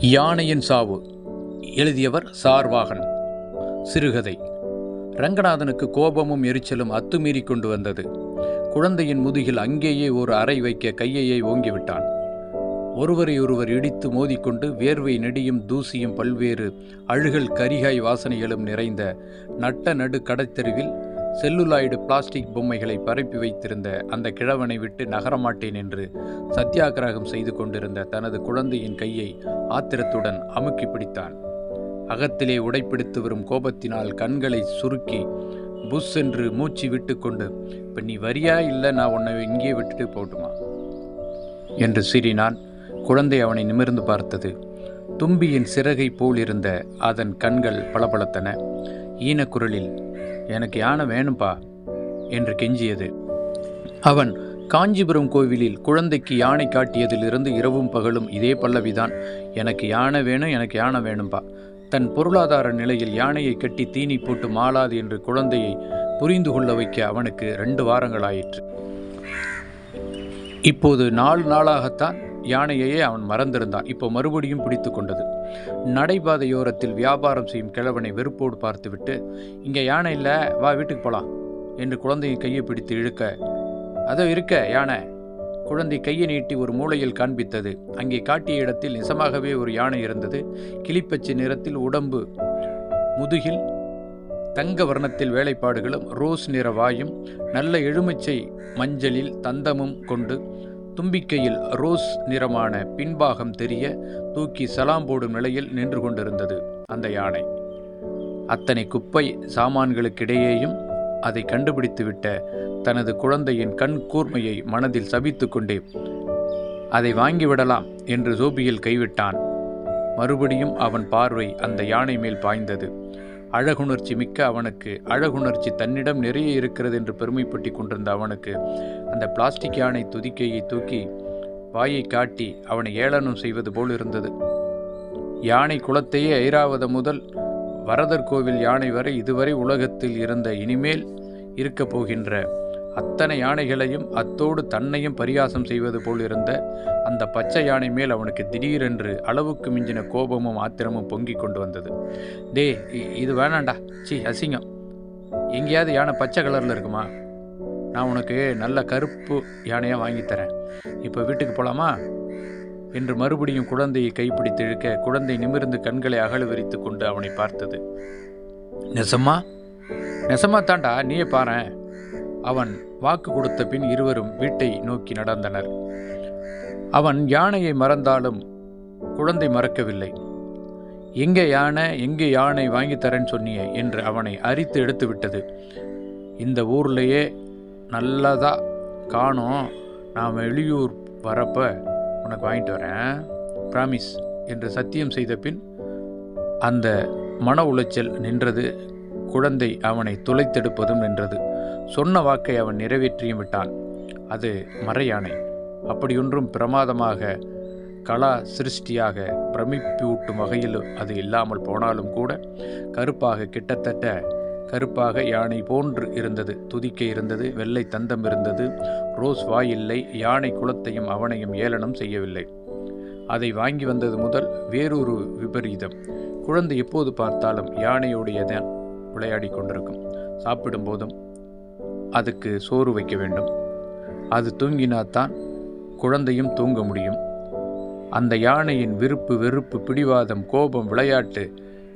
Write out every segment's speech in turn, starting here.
யானையின் சாவு. எழுதியவர் சார்வாகன். சிறுகதை. ரங்கநாதனுக்கு கோபமும் எரிச்சலும் அத்துமீறி கொண்டு வந்தது. குழந்தையின் முதுகில் அங்கேயே ஒரு அறை வைக்க கையையை ஓங்கிவிட்டான். ஒருவரை ஒருவர் இடித்து மோதிக்கொண்டு வேர்வை நெடியும் தூசியும் பல்வேறு அழுகல் கரிகாய் வாசனைகளும் நிறைந்த நட்ட நடு கடத்தெருவில் செல்லுலாய்டு பிளாஸ்டிக் பொம்மைகளை பரப்பி வைத்திருந்த அந்த கிழவனை விட்டு நகரமாட்டேன் என்று சத்தியாகிரகம் செய்து கொண்டிருந்த தனது குழந்தையின் கையை ஆத்திரத்துடன் அமுக்கி பிடித்தான். அகத்திலே உடைப்பிடித்து வரும் கோபத்தினால் கண்களை சுருக்கி புஷ் என்று மூச்சு விட்டுக்கொண்டு இப்போ நீ வரியா இல்லை நான் உன்னை இங்கே விட்டுட்டு போட்டுமா? என்று சீறினான். குழந்தை அவனை நிமிர்ந்து பார்த்தது. தும்பியின் சிறகை போல் இருந்த அதன் கண்கள் பளபளத்தன. ஈனக்குரலில் எனக்கு யானை வேணும்பா என்று கெஞ்சியது. அவன் காஞ்சிபுரம் கோவிலில் குழந்தைக்கு யானை காட்டியதிலிருந்து இரவும் பகலும் இதே பல்லவிதான். எனக்கு யானை வேணும் எனக்கு யானை வேணும்பா. தன் பொருளாதார நிலையில் யானையை கட்டி தீனி போட்டு மாளாது என்று குழந்தையை புரிந்து கொள்ள வைக்க அவனுக்கு ரெண்டு வாரங்களாயிற்று. இப்போது நாலு நாளாகத்தான் யானையையே அவன் மறந்திருந்தான். இப்போ மறுபடியும் பிடித்து கொண்டது. நடைபாதையோரத்தில் வியாபாரம் செய்யும் கிழவனை வெறுப்போடு பார்த்துவிட்டு இங்கே யானை இல்லை வா வீட்டுக்கு போகலாம் என்று குழந்தையின் கையை பிடித்து இழுக்க. அதோ இருக்க யானை. குழந்தை கையை நீட்டி ஒரு மூலையில் காண்பித்தது. அங்கே காட்டிய இடத்தில் நிசமாகவே ஒரு யானை இருந்தது. கிளிப்பச்சை நிறத்தில் உடம்பு முதுகில் தங்க வர்ணத்தில் வேலைப்பாடுகளும் ரோஸ் நிற வாயும் நல்ல எழுமிச்சை மஞ்சளில் தந்தமும் கொண்டு தும்பிக்கையில் ரோஸ் நிறமான பின்பாகம் தெரிய தூக்கி சலாம் போடும் நிலையில் நின்று கொண்டிருந்தது அந்த யானை. அத்தனை குப்பை சாமான்களுக்கிடையேயும் அதை கண்டுபிடித்துவிட்ட தனது குழந்தையின் கண் கூர்மையை மனதில் சபித்து கொண்டே அதை வாங்கிவிடலாம் என்று சோபியில் கைவிட்டான். மறுபடியும் அவன் பார்வை அந்த யானை மேல் பாய்ந்தது. அழகுணர்ச்சி மிக்க அவனுக்கு. அழகுணர்ச்சி தன்னிடம் நிறைய இருக்கிறது என்று பெருமைப்பட்டு கொண்டிருந்த அவனுக்கு. அந்த பிளாஸ்டிக் யானை துதிக்கையை தூக்கி வாயை காட்டி அவனை ஏளனம் செய்வது போல் இருந்தது. யானை குளத்தையே ஐராவதம் முதல் வரதர் கோவில் யானை வரை இதுவரை உலகத்தில் இருந்த இனிமேல் இருக்கப் போகின்ற அத்தனை யானைகளையும் அத்தோடு தன்னையும் பரிகாசம் செய்வது போல் இருந்த அந்த பச்சை யானை மேல் அவனுக்கு திடீரென்று அளவுக்கு மிஞ்சின கோபமும் ஆத்திரமும் பொங்கி கொண்டு வந்தது. டே இ- இது வேணாண்டா. சி அசிங்கம். எங்கேயாவது யானை பச்சை கலரில் இருக்குமா? நான் உனக்கு நல்ல கருப்பு யானையாக வாங்கித் தரேன். இப்போ வீட்டுக்கு போகலாமா என்று மறுபடியும் குழந்தையை கைப்பிடித்து இழுக்க குழந்தை நிமிர்ந்து கண்களை அகல விரித்து கொண்டு அவனை பார்த்தது. நெசமா நெசமா தாண்டா நீயே பாரேன். அவன் வாக்கு கொடுத்த பின் இருவரும் வீட்டை நோக்கி நடந்தனர். அவன் யானையை மறந்தாலும் குழந்தை மறக்கவில்லை. எங்கே யானை எங்கே யானை வாங்கித் தரேன்னு சொன்னியே என்று அவனை அரித்து எடுத்து விட்டது. இந்த ஊர்லேயே நல்லதா காணோம். நாம் வெளியூர் வரப்ப உனக்கு வாங்கிட்டு வரேன். பிராமிஸ் என்று சத்தியம் செய்த பின் அந்த மன உளைச்சல் நின்றது. குழந்தை அவனை துளைத்தெடுப்பதும் நின்றது. சொன்ன வாக்கை அவன் நிறைவேற்றியும் விட்டான். அது மறையானை. அப்படியொன்றும் பிரமாதமாக கலா சிருஷ்டியாக பிரமிப்பூட்டும் வகையில் அது இல்லாமல் போனாலும் கூட கருப்பாக கிட்டத்தட்ட கருப்பாக யானை போன்று இருந்தது. துதிக்கை இருந்தது வெள்ளை தந்தம் இருந்தது ரோஸ் வாயில்லை யானை குலத்தையும் அவனையும் ஏளனம் செய்யவில்லை. அதை வாங்கி வந்தது முதல் வேறொரு விபரீதம். குழந்தை எப்போது பார்த்தாலும் யானையுடையதான் விளையாடி கொண்டிருக்கும். சாப்பிடும்போதும் அதுக்கு சோறு வைக்க வேண்டும். அது தூங்கினாத்தான் குழந்தையும் தூங்க முடியும். அந்த யானையின் விருப்பு வெறுப்பு பிடிவாதம் கோபம் விளையாட்டு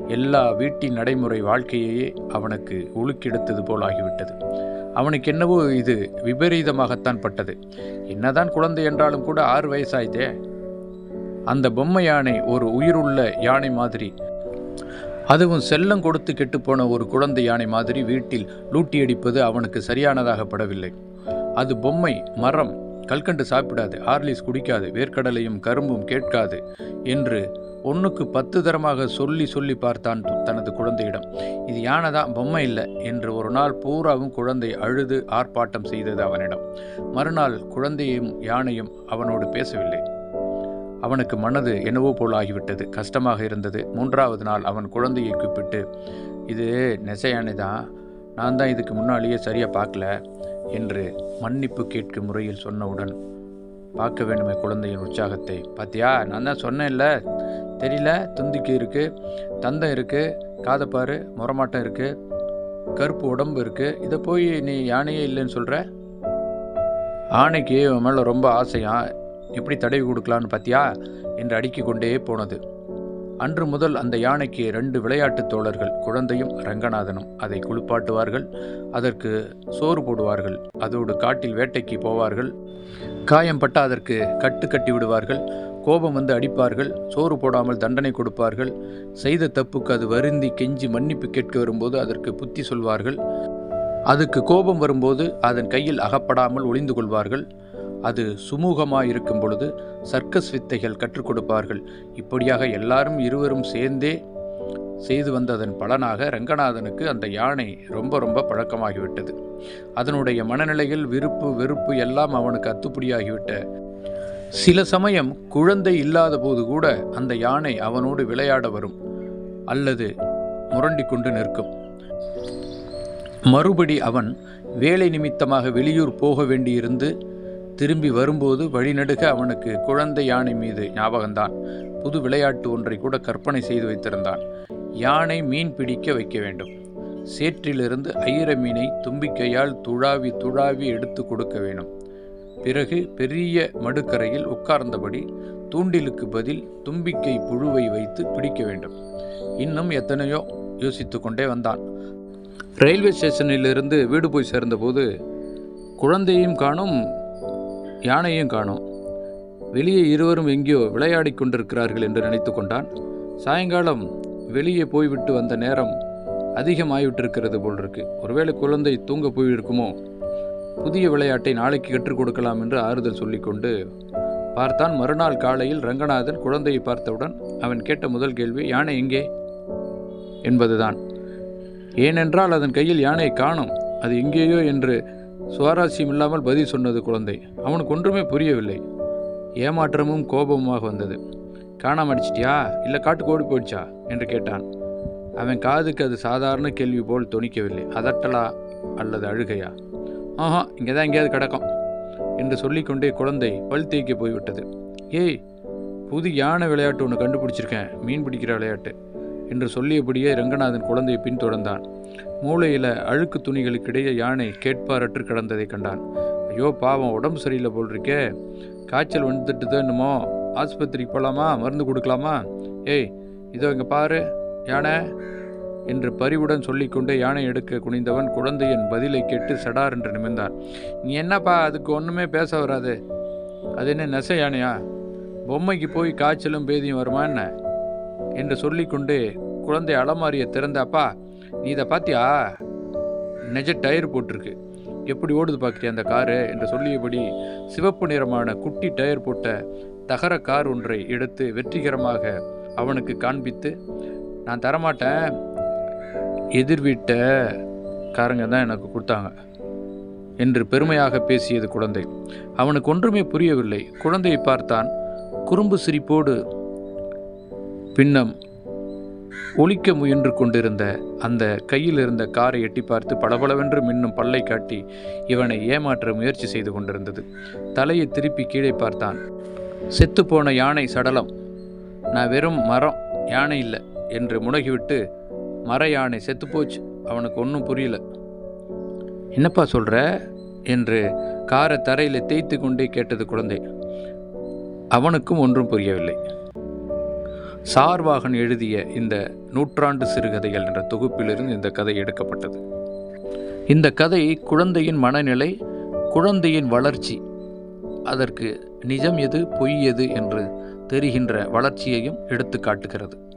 எல்லா வீட்டின் நடைமுறை வாழ்க்கையையே அவனுக்கு உழுக்கெடுத்தது போலாகிவிட்டது. அவனுக்கு என்னவோ இது விபரீதமாகத்தான் பட்டது. என்னதான் குழந்தை என்றாலும் கூட ஆறு வயசாயிட்டே. அந்த பொம்மை யானை ஒரு உயிருள்ள யானை மாதிரி அதுவும் செல்லம் கொடுத்து கெட்டுப்போன ஒரு குழந்தை யானை மாதிரி வீட்டில் லூட்டியடிப்பது அவனுக்கு சரியானதாக படவில்லை அது பொம்மை மரம் கல்கண்டு சாப்பிடாது ஹார்லிஸ் குடிக்காது வேர்க்கடலையும் கரும்பும் கேட்காது என்று ஒன்றுக்கு பத்து தரமாக சொல்லி சொல்லி பார்த்தான் தனது குழந்தையிடம். இது யானை தான் பொம்மை இல்லை என்று ஒரு நாள் பூராவும் குழந்தை அழுது ஆர்ப்பாட்டம் செய்தது அவனிடம். மறுநாள் குழந்தையும் யானையும் அவனோடு பேசவில்லை. அவனுக்கு மனது என்னவோ போல் ஆகிவிட்டது. கஷ்டமாக இருந்தது. மூன்றாவது நாள் அவன் குழந்தையை கூப்பிட்டு இது நெசையானே தான் நான் தான் இதுக்கு முன்னாலேயே சரியாக பார்க்கல என்று மன்னிப்பு கேட்கும் முறையில் சொன்னவுடன் பார்க்க வேண்டுமே குழந்தையின் உற்சாகத்தை. பாத்தியா நான் தான் சொன்னேன்ல. தெரியல. துந்திக்கு இருக்குது தந்தம் இருக்குது காதப்பாறு முரமாட்டம் இருக்குது கருப்பு உடம்பு இருக்குது இதை போய் நீ யானையே இல்லைன்னு சொல்கிற ஆணைக்கு உன் மேலே ரொம்ப ஆசையாக எப்படி தடவி கொடுக்கலான்னு பார்த்தியா என்று அடுக்கி கொண்டே போனது. அன்று முதல் அந்த யானைக்கு ரெண்டு விளையாட்டுத் தோழர்கள் குழந்தையும் ரங்கநாதனும் அதை குளிப்பாட்டுவார்கள் அதற்கு சோறு போடுவார்கள் அதோடு காட்டில் வேட்டைக்கு போவார்கள் காயம்பட்ட அதற்கு கட்டு கட்டி விடுவார்கள் கோபம் வந்து அடிப்பார்கள் சோறு போடாமல் தண்டனை கொடுப்பார்கள் செய்த தப்புக்கு அது வருந்தி கெஞ்சி மன்னிப்பு கேட்க வரும்போது அதற்கு புத்தி சொல்வார்கள் அதுக்கு கோபம் வரும்போது அதன் கையில் அகப்படாமல் ஒளிந்து கொள்வார்கள் அது சுமூகமாக இருக்கும் பொழுது சர்க்கஸ் வித்தைகள் கற்றுக் கொடுப்பார்கள். இப்படியாக எல்லாரும் இருவரும் சேர்ந்தே செய்து வந்ததன் பலனாக ரங்கநாதனுக்கு அந்த யானை ரொம்ப ரொம்ப பழக்கமாகிவிட்டது. அதனுடைய மனநிலையில் விருப்பு வெறுப்பு எல்லாம் அவனுக்கு அத்துப்படியாகிவிட்ட. சில சமயம் குழந்தை இல்லாத போது கூட அந்த யானை அவனோடு விளையாட வரும் அல்லது முரண்டி கொண்டு நிற்கும். மறுபடி அவன் வேலை நிமித்தமாக வெளியூர் போக வேண்டியிருந்து திரும்பி வரும்போது வழிநடுக அவனுக்கு குழந்தை யானை மீது ஞாபகம்தான் புது விளையாட்டு ஒன்றை கூட கற்பனை செய்து வைத்திருந்தான். யானை மீன் பிடிக்க வைக்க வேண்டும். சேற்றிலிருந்து ஐர மீனை தும்பிக்கையால் துழாவி துழாவி எடுத்து கொடுக்க வேணும் பிறகு பெரிய மடுக்கரையில் உட்கார்ந்தபடி தூண்டிலுக்கு பதில் தும்பிக்கை புழுவை வைத்து பிடிக்க வேண்டும். இன்னும் எத்தனையோ யோசித்து கொண்டே வந்தான். ரயில்வே ஸ்டேஷனிலிருந்து வீடு போய் சேர்ந்தபோது குழந்தையும் காணும் யானையும் காணோம். வெளியே இருவரும் எங்கேயோ விளையாடி கொண்டிருக்கிறார்கள் என்று நினைத்து கொண்டான். சாயங்காலம் வெளியே போய்விட்டு வந்த நேரம் அதிகமாகிவிட்டிருக்கிறது போல் இருக்கு ஒருவேளை குழந்தை தூங்க போயிருக்குமோ? புதிய விளையாட்டை நாளைக்கு கற்றுக் கொடுக்கலாம் என்று ஆறுதல் சொல்லிக்கொண்டு பார்த்தான். மறுநாள் காலையில் ரங்கநாதன் குழந்தையை பார்த்தவுடன் அவன் கேட்ட முதல் கேள்வி யானை எங்கே? என்பதுதான். ஏனென்றால் அதன் கையில் யானையை காணும். அது எங்கேயோ என்று சுவாரஸ்யம் இல்லாமல் பதில் சொன்னது குழந்தை. அவனுக்கு ஒன்றுமே புரியவில்லை. ஏமாற்றமும் கோபமுமாக வந்தது. காணாம அடிச்சிட்டியா? இல்லை காட்டுக்கு ஓடி போயிடுச்சா? என்று கேட்டான். அவன் காதுக்கு அது சாதாரண கேள்வி போல் துணிக்கவில்லை அதட்டலா அல்லது அழுகையா? ஆஹா இங்கே தான் எங்கேயாவது கிடக்கும் என்று சொல்லிக்கொண்டே குழந்தை பல் தேய்க்க போய்விட்டது. ஏய் புது யானை விளையாட்டு ஒன்று கண்டுபிடிச்சிருக்கேன். மீன் பிடிக்கிற விளையாட்டு. என்று சொல்லியபடியே ரங்கநாதன் குழந்தையை பின்தொடர்ந்தான். மூளையில் அழுக்கு துணிகளுக்கிடையே யானை கேட்பாரற்று கிடந்ததை கண்டான். ஐயோ பாவம் உடம்பு சரியில்லை போல் இருக்கே காய்ச்சல் வந்துட்டு என்னமோ? ஆஸ்பத்திரிக்கு போகலாமா மருந்து கொடுக்கலாமா? ஏய் இதோ இங்கே பாரு யானை. என்று பரிவுடன் சொல்லிக்கொண்டே யானை எடுக்க குனிந்தவன் குழந்தையின் பதிலை கேட்டு சடார் என்று நிமிர்ந்தான். நீ என்னப்பா அதுக்கு ஒன்றுமே பேச வராது. அது என்ன நெச யானையா? பொம்மைக்கு போய் காய்ச்சலும் பேதியும் வருமா என்ன? என்று சொல்லிக்கொண்டு குழந்தை அலமாரியை திறந்த அப்பா நீ இதை பார்த்தியா நெஜ டயர் போட்டிருக்கு. எப்படி ஓடுது பார்க்குறியா அந்த காரு? என்று சொல்லியபடி சிவப்பு நிறமான குட்டி டயர் போட்ட தகர கார் ஒன்றை எடுத்து வெற்றிகரமாக அவனுக்கு காண்பித்து நான் தரமாட்டேன். எதிர் வீட்டை காரங்க தான் எனக்கு கொடுத்தாங்க என்று பெருமையாக பேசியது குழந்தை. அவனுக்கு ஒன்றுமே புரியவில்லை. குழந்தையை பார்த்தான் குறும்பு சிரிப்போடு பின்னம் ஒழிக்க முயன்று கொண்டிருந்த அந்த கையில் இருந்த காரை எட்டி பார்த்து பளபளவென்று மின்னும் பல்லை காட்டி இவனை ஏமாற்ற முயற்சி செய்து கொண்டிருந்தது. தலையை திருப்பி கீழே பார்த்தான். செத்துப்போன யானை சடலம். நான் வெறும் மரம் யானை இல்லை என்று முனகிவிட்டு மர யானை செத்துப்போச்சு அவனுக்கு ஒன்றும் புரியல. என்னப்பா சொல்கிற என்று காரை தரையில் தேய்த்து கொண்டே கேட்டது குழந்தை. அவனுக்கும் ஒன்றும் புரியவில்லை. சார்வாகன் எழுதிய இந்த நூற்றாண்டு சிறுகதைகள் என்ற தொகுப்பிலிருந்து இந்த கதை எடுக்கப்பட்டது. இந்த கதை குழந்தையின் மனநிலை குழந்தையின் வளர்ச்சி அதற்கு நிஜம் எது பொய் எது என்று தெரிகின்ற வளர்ச்சியையும் எடுத்து காட்டுகிறது